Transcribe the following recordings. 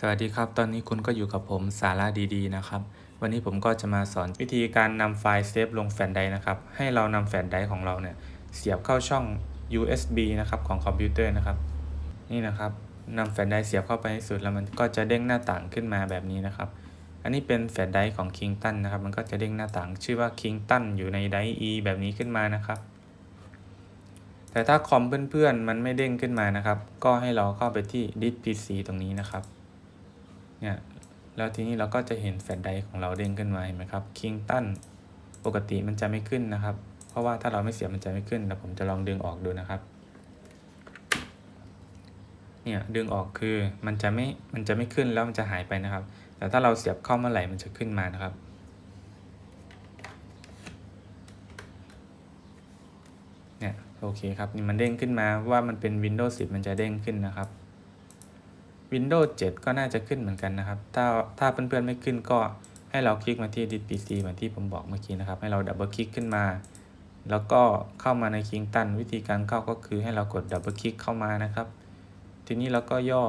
สวัสดีครับ ตอนนี้คุณก็อยู่กับผมสาระดีๆนะครับ วันนี้ผมก็จะมาสอนวิธีการนำไฟล์เซฟลงแฟลชไดร์นะครับ ให้เรานำแฟลชไดร์ของเราเนี่ยเสียบเข้าช่อง USB นะครับของคอมพิวเตอร์นะครับ นี่นะครับนำแฟลชไดร์เสียบเข้าไปให้สุดแล้วมันก็จะเด้งหน้าต่างขึ้นมาแบบนี้นะครับ อันนี้เป็นแฟลชไดร์ของ Kingston นะครับ มันก็จะเด้งหน้าต่างชื่อว่า Kingston อยู่ในไดร์ E แบบนี้ขึ้นมานะครับแต่ถ้าคอมเพื่อนๆ มันไม่เด้งขึ้นมานะครับ ก็ให้เราเข้าไปที่ Disk PC ตรงนี้นะครับ เนี่ยแล้วทีนี้เราก็จะเห็นแฟลชไดร์ของเราเด้งขึ้นมาเห็นไหมครับ Kingston ปกติมันจะไม่ขึ้นนะครับ เพราะว่าถ้าเราไม่เสียบมันจะไม่ขึ้นแต่ผมจะลองดึงออกดูนะครับเนี่ยดึงออกคือมันจะไม่มันจะไม่ขึ้นแล้วมันจะหายไปนะครับ แต่ถ้าเราเสียบเข้าเมื่อไหร่มันจะขึ้นมานะครับเนี่ยโอเคครับนี่มันเด้งขึ้นมาว่ามันเป็น Windows 10 มันจะเด้งขึ้นนะครับ Windows 7 ก็น่าจะขึ้นเหมือนกันนะครับ ถ้าถ้าเพื่อนๆไม่ขึ้นก็ให้เราคลิกมาที่ Disk PC เหมือนที่ผมบอกเมื่อกี้นะครับ ให้เราดับเบิลคลิกขึ้นมา แล้วก็เข้ามาใน Kingston วิธีการเข้าก็คือให้เรากดดับเบิลคลิกเข้ามานะครับ ทีนี้เราก็ย่อ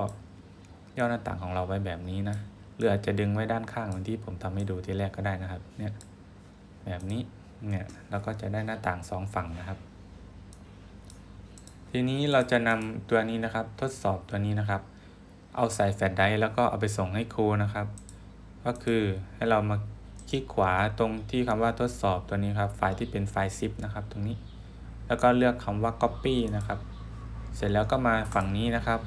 ย่อหน้าต่างของเราไว้แบบนี้นะหรืออาจจะดึงไว้ด้านข้างเหมือนที่ผมทำให้ดูที่แรกก็ได้นะครับ เนี่ยแบบนี้ เนี่ยเราก็จะได้หน้าต่างสองฝั่งนะครับ ทีนี้เราจะนำตัวนี้นะครับ ทดสอบตัวนี้นะครับ เอาใส่แฟลชไดรฟ์แล้วก็เอาไปส่งให้ครูนะครับ ก็คือให้เรามาคลิกขวาตรงที่คำว่าทดสอบตัวนี้ครับไฟล์ที่เป็นไฟล์ zip นะครับ ตรงนี้ แล้วก็เลือกคำว่า copy นะครับ เสร็จแล้วก็มาฝั่งนี้นะครับ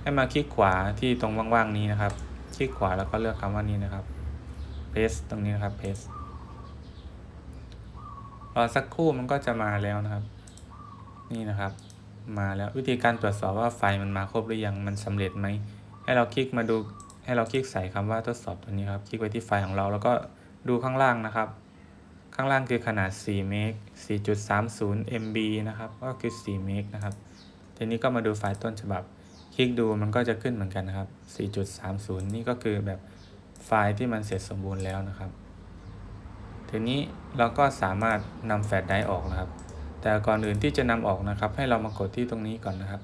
ให้มาคลิกขวาที่ตรงว่างๆนี้นะครับ คลิกขวาแล้วก็เลือกคำว่านี้นะครับ paste ตรงนี้นะครับ paste รอสักครู่มันก็จะมาแล้วนะครับ นี่นะครับ มาแล้ววิธีการตรวจสอบว่าไฟล์มันมาครบหรือยังมันสำเร็จไหมให้เราคลิกมาดูให้เราคลิกใส่คำว่าทดสอบตัวนี้ครับ คลิกไปที่ไฟล์ของเราแล้วก็ดูข้างล่างนะครับ ข้างล่างคือขนาด4เมก4.30 MB นะครับ ก็คือ4เมกนะครับ ทีนี้ก็มาดูไฟล์ต้นฉบับ คลิกดูมันก็จะขึ้นเหมือนกันนะครับ 4.30 นี่ก็คือแบบไฟล์ที่มันเสร็จสมบูรณ์แล้วนะครับ ทีนี้เราก็สามารถนำแฟลชไดร์ออกนะครับ แต่ก่อนอื่นที่จะนำออกนะครับ ให้เรามากดที่ตรงนี้ก่อนนะครับ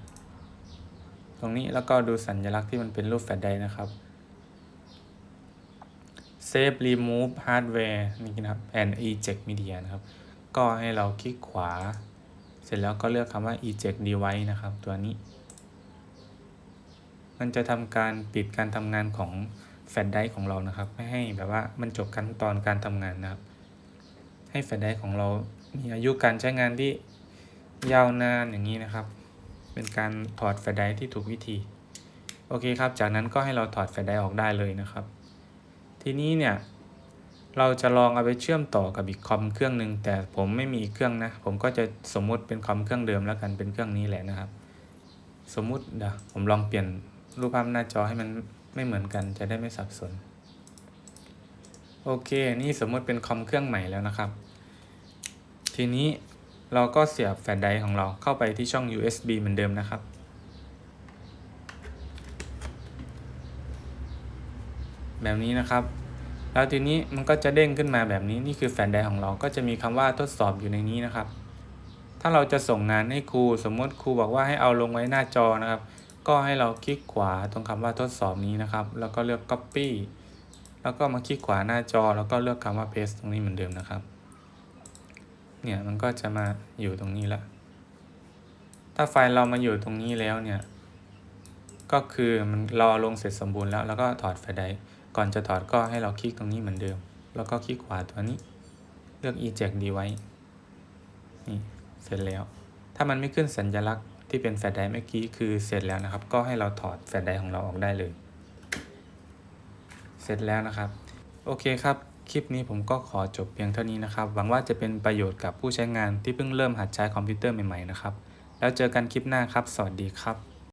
ตรงนี้แล้วก็ดูสัญลักษณ์ที่มันเป็นรูปแฟลชไดร์นะครับ Save Remove Hardware นี่นะครับ and Eject Media นะครับ ก็ให้เราคลิกขวา เสร็จแล้วก็เลือกคำว่า Eject Device นะครับ ตัวนี้ มันจะทำการปิดการทำงานของแฟลชไดร์ของเรานะครับ ไม่ให้แบบว่ามันจบขั้นตอนการทำงานนะครับ ให้แฟลชไดร์ของเรา มีอายุการใช้งานที่ยาวนานอย่างนี้นะครับ เป็นการถอดแฟลชไดร์ที่ถูกวิธี โอเคครับ จากนั้นก็ให้เราถอดแฟลชไดร์ออกได้เลยนะครับ ทีนี้เนี่ยเราจะลองเอาไปเชื่อมต่อกับอีกคอมเครื่องหนึ่งแต่ผมไม่มีอีกเครื่องนะ ผมก็จะสมมุติเป็นคอมเครื่องเดิมแล้วกันเป็นเครื่องนี้แหละนะครับ สมมุติเดี๋ยวผมลองเปลี่ยนรูปภาพหน้าจอให้มันไม่เหมือนกันจะได้ไม่สับสน โอเค นี่สมมุติเป็นคอมเครื่องใหม่แล้วนะครับ ทีนี้เราก็เสียบแฟลชไดรฟ์ของเราเข้าไปที่ช่อง USB เหมือนเดิมนะครับ แบบนี้นะครับ แล้วทีนี้มันก็จะเด้งขึ้นมาแบบนี้นี่คือแฟลชไดรฟ์ของเราก็จะมีคำว่าทดสอบอยู่ในนี้นะครับ ถ้าเราจะส่งงานให้ครูสมมติครูบอกว่าให้เอาลงไว้หน้าจอนะครับ ก็ให้เราคลิกขวาตรงคำว่าทดสอบนี้นะครับ แล้วก็เลือก copy แล้วก็มาคลิกขวาหน้าจอ แล้วก็เลือกคำว่า paste ตรงนี้เหมือนเดิมนะครับ เนี่ยมันก็จะมาอยู่ตรงนี้ละ ถ้าไฟล์เรามาอยู่ตรงนี้แล้วเนี่ย ก็คือมันรอลงเสร็จสมบูรณ์แล้ว แล้วก็ถอดไฟล์ใด ก่อนจะถอดก็ให้เราคลิกตรงนี้เหมือนเดิม แล้วก็คลิกขวาตัวนี้ เลือก eject device นี่เสร็จแล้ว ถ้ามันไม่ขึ้นสัญลักษณ์ที่เป็นแฟลชไดรฟ์เมื่อกี้คือเสร็จแล้วนะครับ ก็ให้เราถอดแฟลชไดรฟ์ของเราออกได้เลย เสร็จแล้วนะครับ โอเคครับ คลิปนี้ผมก็ขอจบเพียงเท่านี้นะครับ หวังว่าจะเป็นประโยชน์กับผู้ใช้งานที่เพิ่งเริ่มหัดใช้คอมพิวเตอร์ใหม่ๆนะครับ แล้วเจอกันคลิปหน้าครับ สวัสดีครับ